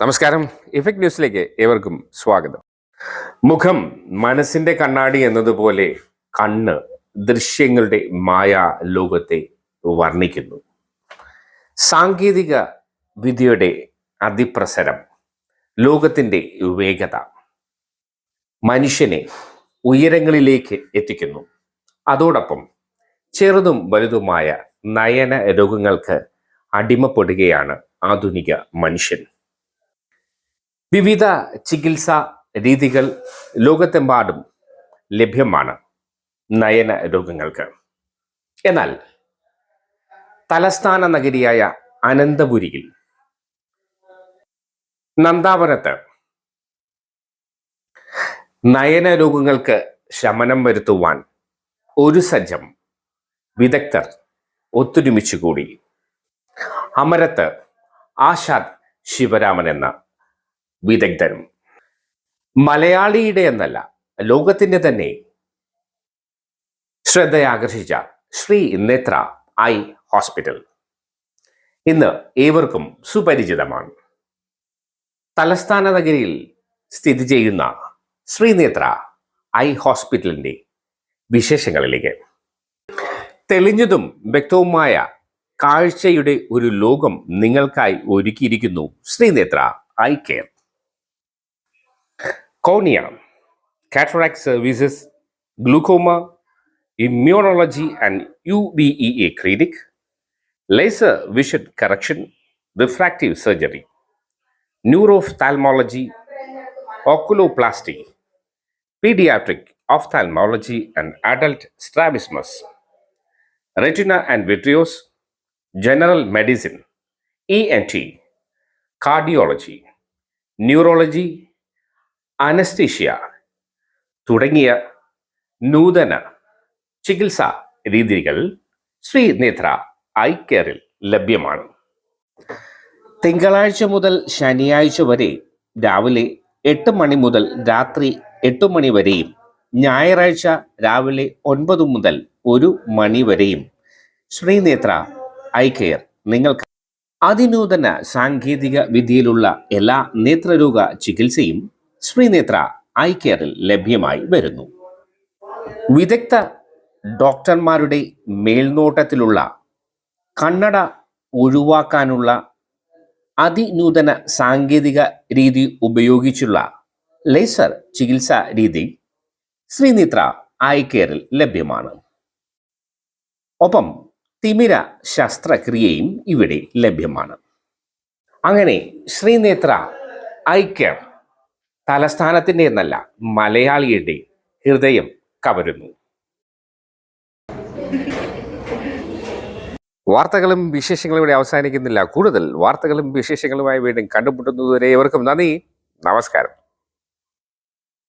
നമസ്കാരം. ഇഫക്ട് ന്യൂസിലേക്ക് ഏവർക്കും സ്വാഗതം. മുഖം മനസ്സിന്റെ കണ്ണാടി എന്നതുപോലെ കണ്ണ് ദൃശ്യങ്ങളുടെ മായ ലോകത്തെ വർണിക്കുന്നു. സാങ്കേതിക വിദ്യയുടെ അതിപ്രസരം ലോകത്തിന്റെ വേഗത മനുഷ്യനെ ഉയരങ്ങളിലേക്ക് എത്തിക്കുന്നു. അതോടൊപ്പം ചെറുതും വലുതുമായ നയന രോഗങ്ങൾക്ക് അടിമപ്പെടുകയാണ് ആധുനിക മനുഷ്യൻ. വിവിധ ചികിത്സാ രീതികൾ ലോകത്തെമ്പാടും ലഭ്യമാണ് നയന രോഗങ്ങൾക്ക്. എന്നാൽ തലസ്ഥാന നഗരിയായ അനന്തപുരിയിൽ നന്ദാവനത്ത് നയന രോഗങ്ങൾക്ക് ശമനം വരുത്തുവാൻ ഒരു സജ്ജം വിദഗ്ധർ ഒത്തൊരുമിച്ചുകൂടി അമരത്ത് ആശാദ് ശിവരാമൻ എന്ന വിദഗ്ധരും. മലയാളിയുടെ എന്നല്ല ലോകത്തിന്റെ തന്നെ ശ്രദ്ധയാകർഷിച്ച ശ്രീ നേത്ര ഐ ഹോസ്പിറ്റൽ. ഇന്ന് ഏവർക്കും സുപരിചിതമാണ്. തലസ്ഥാന നഗരിയിൽ സ്ഥിതി ചെയ്യുന്ന ശ്രീനേത്ര ഐ ഹോസ്പിറ്റലിന്റെ വിശേഷങ്ങളിലേക്ക്. തെളിഞ്ഞതും വ്യക്തവുമായ കാഴ്ചയുടെ ഒരു ലോകം നിങ്ങൾക്കായി ഒരുക്കിയിരിക്കുന്നു Sreenethra eye care. cornea, cataract services, glaucoma, immunology and UVEA clinic, laser vision correction, refractive surgery, neurophthalmology, oculoplasty, pediatric ophthalmology and adult strabismus, retina and vitreous, general medicine, ENT, cardiology, neurology, anaesthesia തുടങ്ങിയ നൂതന ചികിത്സാ രീതികൾ ശ്രീ നേത്ര I കെയറിൽ ലഭ്യമാണ്. തിങ്കളാഴ്ച മുതൽ ശനിയാഴ്ച വരെ രാവിലെ എട്ട് മണി മുതൽ രാത്രി എട്ട് മണി വരെയും ഞായറാഴ്ച രാവിലെ ഒൻപത് മുതൽ ഒരു മണി വരെയും ശ്രീനേത്ര ഐ കെയർ നിങ്ങൾക്ക് അതിനൂതന സാങ്കേതിക വിദ്യയിലുള്ള എല്ലാ നേത്രരോഗ ചികിത്സയും ശ്രീനേത്ര ഐ കെയറിൽ ലഭ്യമായി വരുന്നു. വിദഗ്ധ ഡോക്ടർമാരുടെ മേൽനോട്ടത്തിലുള്ള കണ്ണട ഒഴിവാക്കാനുള്ള അതിനൂതന സാങ്കേതിക രീതി ഉപയോഗിച്ചുള്ള ലേസർ ചികിത്സാ രീതി ശ്രീനിത്ര ഐ കെയറിൽ ലഭ്യമാണ്. ഒപ്പം തിമിര ശസ്ത്രക്രിയയും ഇവിടെ ലഭ്യമാണ്. അങ്ങനെ ശ്രീനേത്ര ഐ കെയർ തലസ്ഥാനത്തിന്റെ എന്നല്ല മലയാളിയുടെ ഹൃദയം കവരുന്നു. വാർത്തകളും വിശേഷങ്ങളും ഇവിടെ അവസാനിക്കുന്നില്ല. കൂടുതൽ വാർത്തകളും വിശേഷങ്ങളുമായി വീണ്ടും കണ്ടുമുട്ടുന്നതുവരെ ഇവർക്കും നന്ദി. നമസ്കാരം.